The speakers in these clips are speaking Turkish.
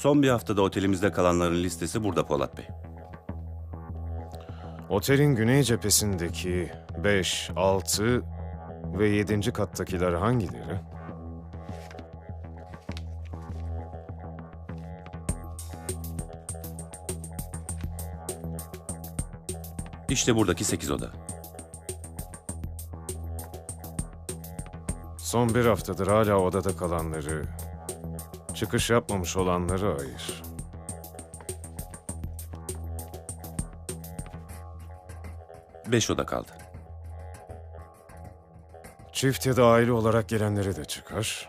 Son bir haftada otelimizde kalanların listesi burada Polat Bey. Otelin güney cephesindeki 5, 6 ve 7. kattakiler hangileri? İşte buradaki 8 oda. Son bir haftadır hala odada kalanları, çıkış yapmamış olanları ayır. Beş oda kaldı. Çift ya da aile olarak gelenleri de çıkar.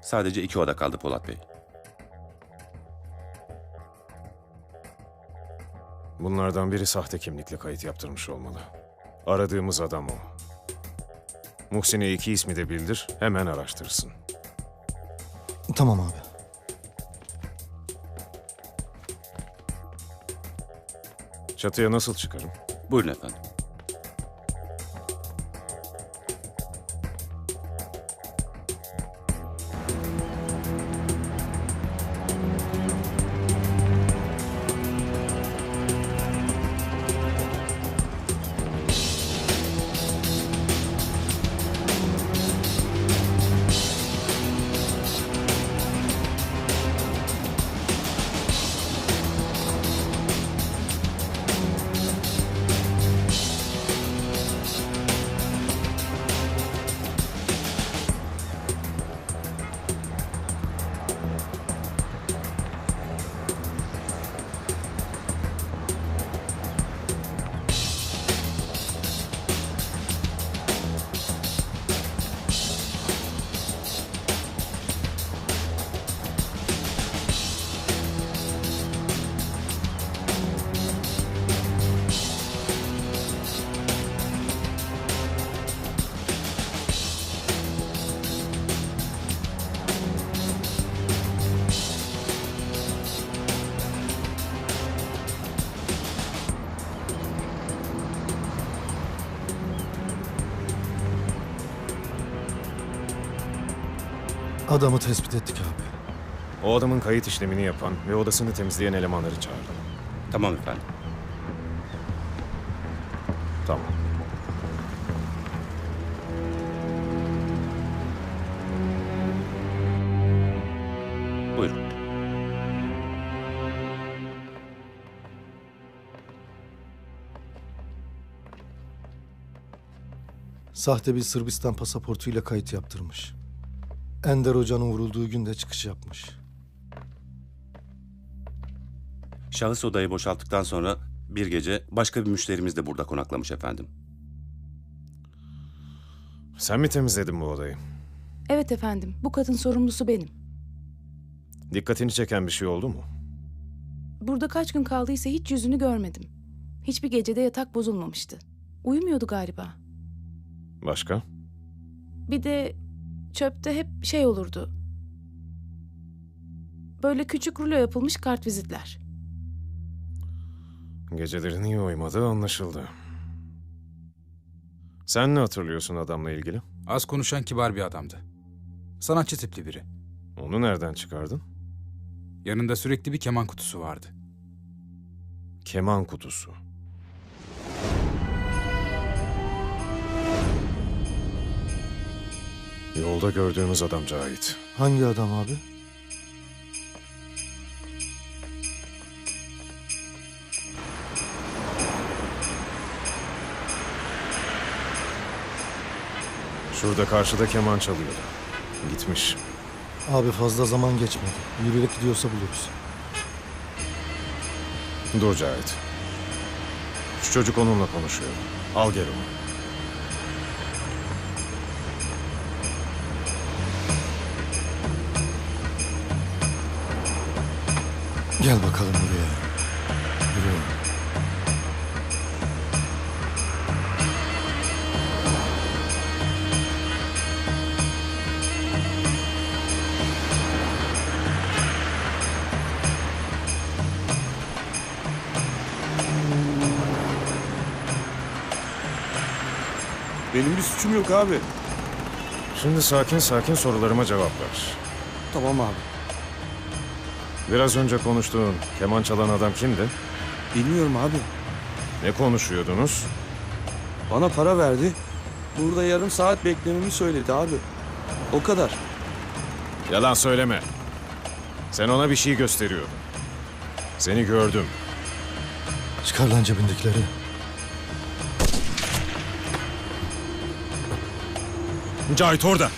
Sadece iki oda kaldı Polat Bey. Bunlardan biri sahte kimlikle kayıt yaptırmış olmalı. Aradığımız adam o. Muhsin'e iki ismi de bildir, hemen araştırsın. Tamam abi. Çatıya nasıl çıkarım? Buyurun efendim. Adamı tespit ettik abi. O adamın kayıt işlemini yapan ve odasını temizleyen elemanları çağırdım. Tamam efendim. Tamam. Buyurun. Sahte bir Sırbistan pasaportuyla kayıt yaptırmış. Ender Hoca'nın vurulduğu günde çıkış yapmış. Şahıs odayı boşalttıktan sonra bir gece başka bir müşterimiz de burada konaklamış efendim. Sen mi temizledin bu odayı? Evet efendim, bu katın sorumlusu benim. Dikkatini çeken bir şey oldu mu? Burada kaç gün kaldıysa hiç yüzünü görmedim. Hiçbir gecede yatak bozulmamıştı. Uyumuyordu galiba. Başka? Bir de çöpte hep şey olurdu. Böyle küçük rulo yapılmış kartvizitler. Gecelerin iyi uyumadığı anlaşıldı. Sen ne hatırlıyorsun adamla ilgili? Az konuşan kibar bir adamdı. Sanatçı tipli biri. Onu nereden çıkardın? Yanında sürekli bir keman kutusu vardı. Keman kutusu. Yolda gördüğümüz adam Cahit. Hangi adam abi? Şurada karşıda keman çalıyordu. Gitmiş. Abi fazla zaman geçmedi. Yürüyerek gidiyorsa buluruz. Dur Cahit. Şu çocuk onunla konuşuyor. Al gel onu. Gel bakalım buraya. Yürü. Benim bir suçum yok abi. Şimdi sakin sakin sorularıma cevap ver. Tamam abi. Biraz önce konuştuğun keman çalan adam kimdi? Bilmiyorum abi. Ne konuşuyordunuz? Bana para verdi. Burada yarım saat beklememi söyledi abi. O kadar. Yalan söyleme. Sen ona bir şey gösteriyordun. Seni gördüm. Çıkar lan cebindekileri. Cahit orada.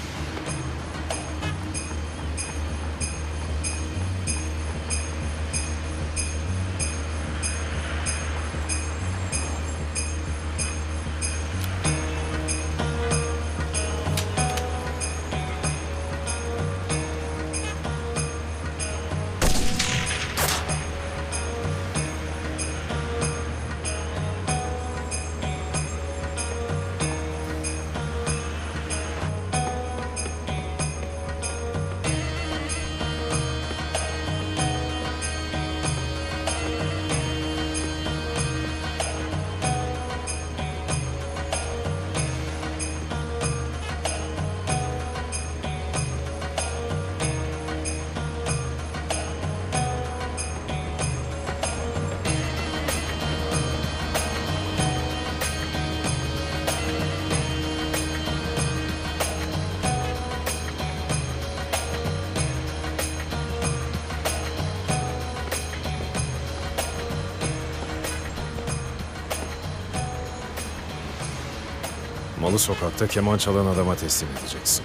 Malı sokakta keman çalan adama teslim edeceksin.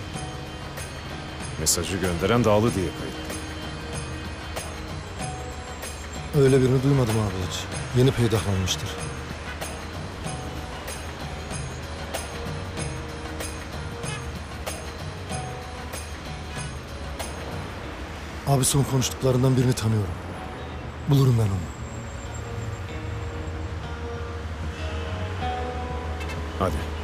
Mesajı gönderen Dağlı diye kayıtlı. Öyle birini duymadım abi hiç. Yeni peydahlanmıştır. Abi son konuştuklarından birini tanıyorum. Bulurum ben onu. Hadi.